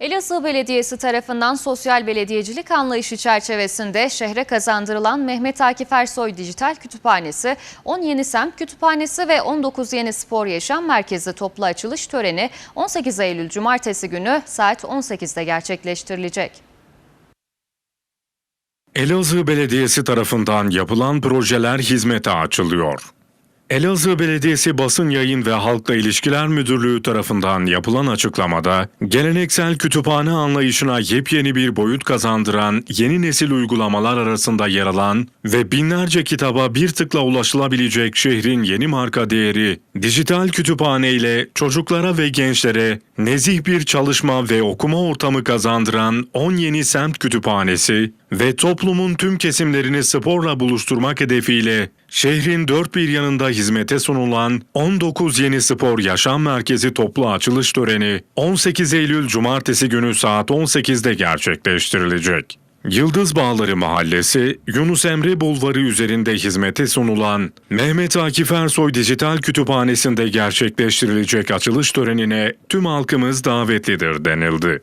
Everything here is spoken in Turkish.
Elazığ Belediyesi tarafından sosyal belediyecilik anlayışı çerçevesinde şehre kazandırılan Mehmet Akif Ersoy Dijital Kütüphanesi, 10 Yeni Semt Kütüphanesi ve 19 Yeni Spor Yaşam Merkezi toplu açılış töreni 18 Eylül Cumartesi günü saat 18'de gerçekleştirilecek. Elazığ Belediyesi tarafından yapılan projeler hizmete açılıyor. Elazığ Belediyesi Basın Yayın ve Halkla İlişkiler Müdürlüğü tarafından yapılan açıklamada, geleneksel kütüphane anlayışına yepyeni bir boyut kazandıran yeni nesil uygulamalar arasında yer alan ve binlerce kitaba bir tıkla ulaşılabilecek şehrin yeni marka değeri, dijital kütüphane ile çocuklara ve gençlere nezih bir çalışma ve okuma ortamı kazandıran 10 yeni semt kütüphanesi ve toplumun tüm kesimlerini sporla buluşturmak hedefiyle şehrin dört bir yanında hizmete sunulan 19 yeni spor yaşam merkezi toplu açılış töreni 18 Eylül Cumartesi günü saat 18'de gerçekleştirilecek. Yıldız Bağları Mahallesi, Yunus Emre Bulvarı üzerinde hizmete sunulan Mehmet Akif Ersoy Dijital Kütüphanesi'nde gerçekleştirilecek açılış törenine tüm halkımız davetlidir denildi.